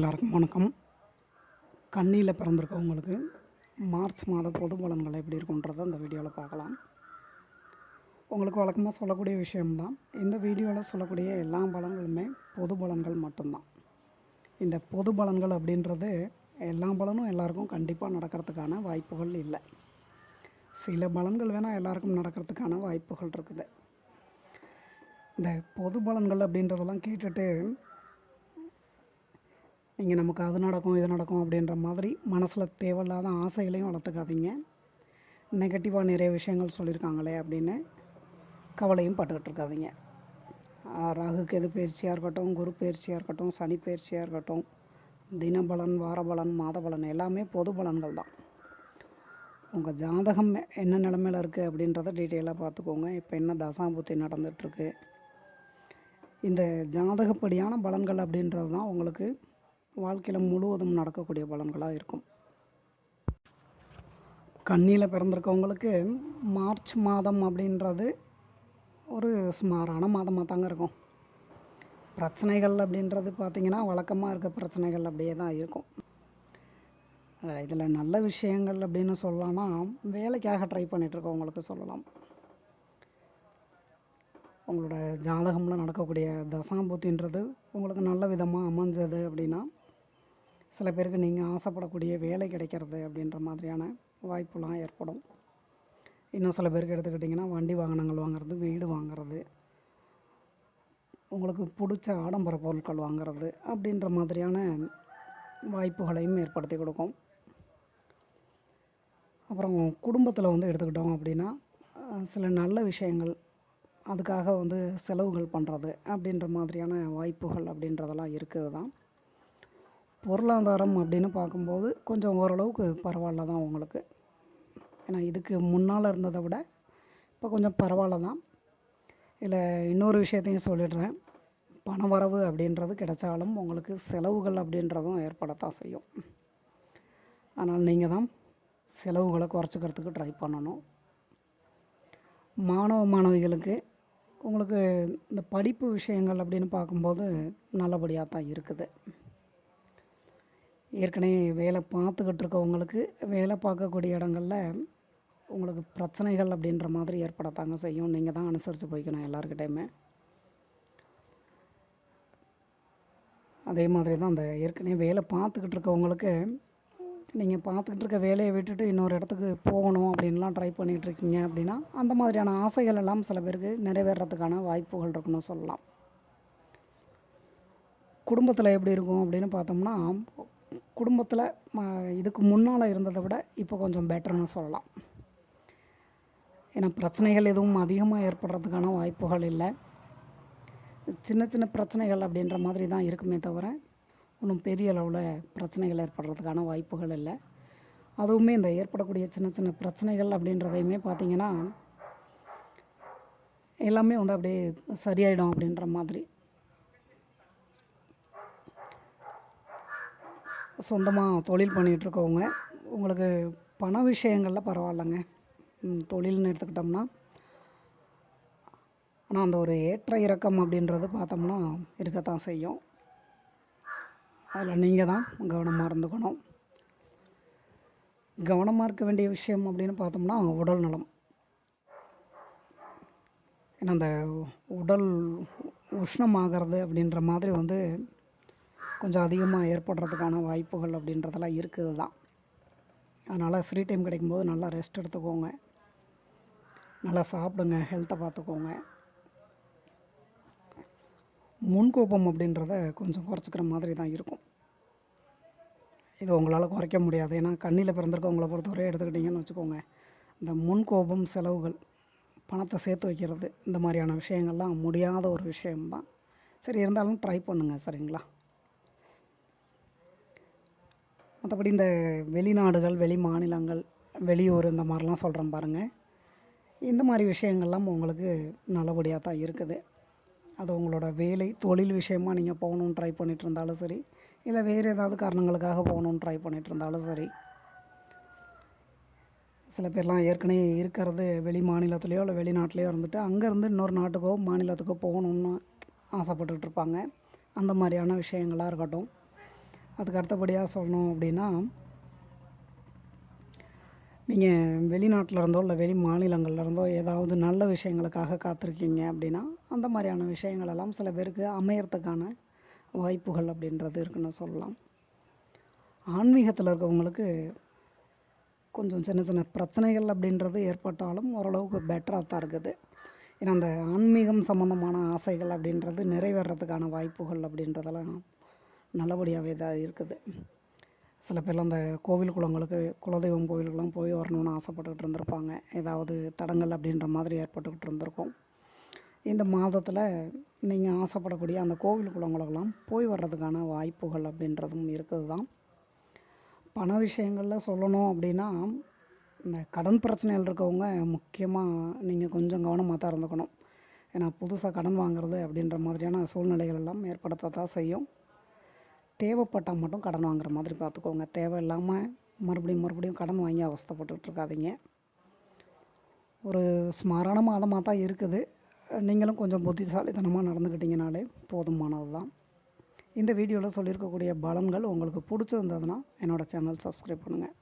எல்லாருக்கும் வணக்கம். கண்ணியில் பிறந்திருக்கவங்களுக்கு மார்ச் மாத பொது பலன்கள் எப்படி இருக்குன்றதை இந்த வீடியோவில் பார்க்கலாம். உங்களுக்கு வழக்கமாக சொல்லக்கூடிய விஷயம்தான். இந்த வீடியோவில் சொல்லக்கூடிய எல்லா பலன்களுமே பொது பலன்கள் மட்டும்தான். இந்த பொது பலன்கள் அப்படின்றது எல்லா பலனும் எல்லாருக்கும் கண்டிப்பாக நடக்கிறதுக்கான வாய்ப்புகள் இல்லை. சில பலன்கள் வேணால் எல்லாருக்கும் நடக்கிறதுக்கான வாய்ப்புகள் இருக்குது. இந்த பொது பலன்கள் அப்படின்றதெல்லாம் கேட்டுட்டு இங்கே நமக்கு அது நடக்கும் இது நடக்கும் அப்படின்ற மாதிரி மனசில் தேவையில்லாத ஆசைகளையும் வளர்த்துக்காதீங்க. நெகட்டிவாக நிறைய விஷயங்கள் சொல்லியிருக்காங்களே அப்படின்னு கவலையும் பட்டுக்கிட்டு இருக்காதிங்க. ராகுக்கு எது பயிற்சியாக இருக்கட்டும் குரு பயிற்சியாக இருக்கட்டும் சனி பயிற்சியாக இருக்கட்டும் தினபலன் வாரபலன் மாத பலன் எல்லாமே பொது பலன்கள் தான். உங்கள் ஜாதகம் என்ன நிலமையில் இருக்குது அப்படின்றத டீட்டெயிலாக பார்த்துக்கோங்க. இப்போ என்ன தசாபுத்தி நடந்துகிட்ருக்கு. இந்த ஜாதகப்படியான பலன்கள் அப்படின்றது தான் உங்களுக்கு வாழ்க்கையில் முழுவதும் நடக்கக்கூடிய பலன்களாக இருக்கும். கண்ணியில் பிறந்திருக்கவங்களுக்கு மார்ச் மாதம் அப்படின்றது ஒரு சுமாரான மாதமாக தாங்க இருக்கும். பிரச்சனைகள் அப்படின்றது பார்த்திங்கன்னா வழக்கமாக இருக்க பிரச்சனைகள் அப்படியே தான் இருக்கும். இதில் நல்ல விஷயங்கள் அப்படின்னு சொல்லலாம்னா வேலைக்காக ட்ரை பண்ணிகிட்ருக்கவங்களுக்கு சொல்லலாம். உங்களோட ஜாதகமில் நடக்கக்கூடிய தசாபூத்தின்றது உங்களுக்கு நல்ல விதமாக அமைஞ்சது அப்படின்னா சில பேருக்கு நீங்கள் ஆசைப்படக்கூடிய வேலை கிடைக்கிறது அப்படின்ற மாதிரியான வாய்ப்புலாம் ஏற்படும். இன்னும் சில பேருக்கு எடுத்துக்கிட்டிங்கன்னா வண்டி வாகனங்கள் வாங்குறது வீடு வாங்குறது உங்களுக்கு பிடிச்ச ஆடம்பர பொருட்கள் வாங்குறது அப்படின்ற மாதிரியான வாய்ப்புகளையும் ஏற்படுத்தி கொடுக்கும். அப்புறம் குடும்பத்தில் வந்து எடுத்துக்கிட்டோம் அப்படின்னா சில நல்ல விஷயங்கள் அதுக்காக வந்து செலவுகள் பண்ணுறது அப்படின்ற மாதிரியான வாய்ப்புகள் அப்படின்றதெல்லாம் இருக்குது தான் பொருளாதாரம் அப்படின்னு பார்க்கும்போது கொஞ்சம் ஓரளவுக்கு பரவாயில்ல தான் உங்களுக்கு. ஏன்னா இதுக்கு முன்னால் இருந்ததை விட இப்போ கொஞ்சம் பரவாயில்ல தான். இதில் இன்னொரு விஷயத்தையும் சொல்லிடுறேன். பண வரவு அப்படின்றது கிடைச்சாலும் உங்களுக்கு செலவுகள் அப்படின்றதும் ஏற்படத்தான் செய்யும். அதனால் நீங்கள் தான் செலவுகளை குறைச்சிக்கிறதுக்கு ட்ரை பண்ணணும். மாணவ மாணவிகளுக்கு உங்களுக்கு இந்த படிப்பு விஷயங்கள் அப்படின்னு பார்க்கும்போது நல்லபடியாக தான் இருக்குது. ஏற்கனவே வேலை பார்த்துக்கிட்டு இருக்கவங்களுக்கு வேலை பார்க்கக்கூடிய இடங்களில் உங்களுக்கு பிரச்சனைகள் அப்படின்ற மாதிரி ஏற்படத்தாங்க செய்யும். நீங்கள் தான் அனுசரித்து போய்க்கணும் எல்லாருக்கிட்டையுமே அதே மாதிரி தான் அந்த ஏற்கனவே வேலை பார்த்துக்கிட்டு இருக்கவங்களுக்கு நீங்கள் பார்த்துக்கிட்டு இருக்க வேலையை விட்டுட்டு இன்னொரு இடத்துக்கு போகணும் அப்படின்லாம் ட்ரை பண்ணிகிட்டு இருக்கீங்க அப்படின்னா அந்த மாதிரியான ஆசைகள் எல்லாம் சில பேருக்கு நிறைவேறத்துக்கான வாய்ப்புகள் இருக்குன்னு சொல்லலாம். குடும்பத்தில் எப்படி இருக்கும் அப்படின்னு பார்த்தோம்னா குடும்பத்தில் ம- இதுக்கு முன்னால் இருந்ததை விட இப்போ கொஞ்சம் பெட்டர்னு சொல்லலாம். ஏன்னா பிரச்சனைகள் எதுவும் அதிகமாக ஏற்படுறதுக்கான வாய்ப்புகள் இல்லை. சின்ன சின்ன பிரச்சனைகள் அப்படின்ற மாதிரி தான் இருக்குமே தவிர ஒன்றும் பெரிய அளவில் பிரச்சனைகள் ஏற்படுறதுக்கான வாய்ப்புகள் இல்லை. அதுவுமே இந்த ஏற்படக்கூடிய சின்ன சின்ன பிரச்சனைகள் அப்படின்றதையுமே பார்த்திங்கன்னா எல்லாமே வந்து அப்படியே சரியாயிடும் அப்படின்ற மாதிரி சொந்தமாக தொழில் பண்ணிகிட்ருக்கவங்க உங்களுக்கு பண விஷயங்களில் பரவாயில்லைங்க. தொழில்னு எடுத்துக்கிட்டோம்னா ஆனால் அந்த ஒரு ஏற்ற இறக்கம் அப்படின்றது பார்த்தோம்னா இருக்கத்தான் செய்யும். அதில் நீங்கள் தான் கவனமாக இருந்துக்கணும். கவனமாக இருக்க வேண்டிய விஷயம் அப்படின்னு பார்த்தோம்னா உடல் நலம். ஏன்னா அந்த உடல் உஷ்ணமாகிறது அப்படின்ற மாதிரி வந்து கொஞ்சம் அதிகமாக ஏற்படுறதுக்கான வாய்ப்புகள் அப்படின்றதெல்லாம் இருக்குது தான். அதனால் ஃப்ரீ டைம் கிடைக்கும்போது நல்லா ரெஸ்ட் எடுத்துக்கோங்க. நல்லா சாப்பிடுங்க ஹெல்த்தை பார்த்துக்கோங்க. முன்கோபம் அப்படின்றத கொஞ்சம் குறைச்சிக்கிற மாதிரி தான் இருக்கும். இது உங்களால் குறைக்க முடியாது. ஏன்னா கண்ணியில் பிறந்திருக்கவங்கள பொறுத்தவரை எடுத்துக்கிட்டிங்கன்னு வச்சுக்கோங்க. இந்த முன்கோபம் செலவுகள் பணத்தை சேர்த்து வைக்கிறது இந்த மாதிரியான விஷயங்கள்லாம் முடியாத ஒரு விஷயம்தான். சரி இருந்தாலும் ட்ரை பண்ணுங்கள் சரிங்களா? மற்றபடி இந்த வெளிநாடுகள் வெளி மாநிலங்கள் வெளியூர் இந்த மாதிரிலாம் சொல்கிறேன் பாருங்கள் இந்த மாதிரி விஷயங்கள்லாம் உங்களுக்கு நல்லபடியாக தான் இருக்குது. அது உங்களோட வேலை தொழில் விஷயமாக நீங்கள் போகணுன்னு ட்ரை பண்ணிட்டு இருந்தாலும் சரி இல்லை வேறு ஏதாவது காரணங்களுக்காக போகணுன்னு ட்ரை பண்ணிட்டு இருந்தாலும் சரி சில பேர்லாம் ஏற்கனவே இருக்கிறது வெளி மாநிலத்துலேயோ இல்லை வெளிநாட்டிலையோ இருந்துட்டு அங்கேருந்து இன்னொரு நாட்டுக்கோ மாநிலத்துக்கோ போகணுன்னு ஆசைப்பட்டுக்கிட்டு இருப்பாங்க. அந்த மாதிரியான விஷயங்களாக இருக்கட்டும். அதுக்கு அடுத்தபடியாக சொல்லணும் அப்படின்னா நீங்கள் வெளிநாட்டில் இருந்தோ இல்லை வெளி மாநிலங்கள்ல இருந்தோ ஏதாவது நல்ல விஷயங்களுக்காக காத்திருக்கீங்க அப்படின்னா அந்த மாதிரியான விஷயங்கள் எல்லாம் சில பேருக்கு அமையறதுக்கான வாய்ப்புகள் அப்படின்றது இருக்குன்னு சொல்லலாம். ஆன்மீகத்தில் இருக்கவங்களுக்கு கொஞ்சம் சின்ன சின்ன பிரச்சனைகள் அப்படின்றது ஏற்பட்டாலும் ஓரளவுக்கு பெட்டராக தான் இருக்குது. ஏன்னா அந்த ஆன்மீகம் சம்மந்தமான ஆசைகள் அப்படின்றது நிறைவேறதுக்கான வாய்ப்புகள் அப்படின்றதெல்லாம் நல்லபடியாகவே தான் இருக்குது. சில பேர் அந்த கோவில் குளங்களுக்கு குலதெய்வம் கோவிலுக்கெலாம் போய் வரணும்னு ஆசைப்பட்டுக்கிட்டு இருந்திருப்பாங்க. ஏதாவது தடங்கள் அப்படின்ற மாதிரி ஏற்பட்டுக்கிட்டு இருந்திருக்கும். இந்த மாதத்தில் நீங்கள் ஆசைப்படக்கூடிய அந்த கோவில் குளங்களுக்கெல்லாம் போய் வர்றதுக்கான வாய்ப்புகள் அப்படின்றதும் இருக்குது தான் பண விஷயங்களில் சொல்லணும் அப்படின்னா இந்த கடன் பிரச்சனைகள் இருக்கவங்க முக்கியமாக நீங்கள் கொஞ்சம் கவனமாக தான் இருந்துக்கணும். ஏன்னா புதுசாக கடன் வாங்குறது அப்படின்ற மாதிரியான சூழ்நிலைகள் எல்லாம் ஏற்படுத்த தான் செய்யும். தேவைப்பட்டால் மட்டும் கடன் வாங்குற மாதிரி பார்த்துக்கோங்க. தேவையில்லாமல் மறுபடியும் மறுபடியும் கடன் வாங்கி அவஸ்தைப்பட்டுட்டு இருக்காதீங்க ஒரு ஸ்மாரான மாதமாக தான் இருக்குது. நீங்களும் கொஞ்சம் புத்திசாலித்தனமாக நடந்துக்கிட்டீங்கனாலே போதுமானது தான் இந்த வீடியோவில் சொல்லியிருக்கக்கூடிய பலன்கள் உங்களுக்கு பிடிச்சிருந்ததுன்னா என்னோடய சேனல் சப்ஸ்கிரைப் பண்ணுங்கள்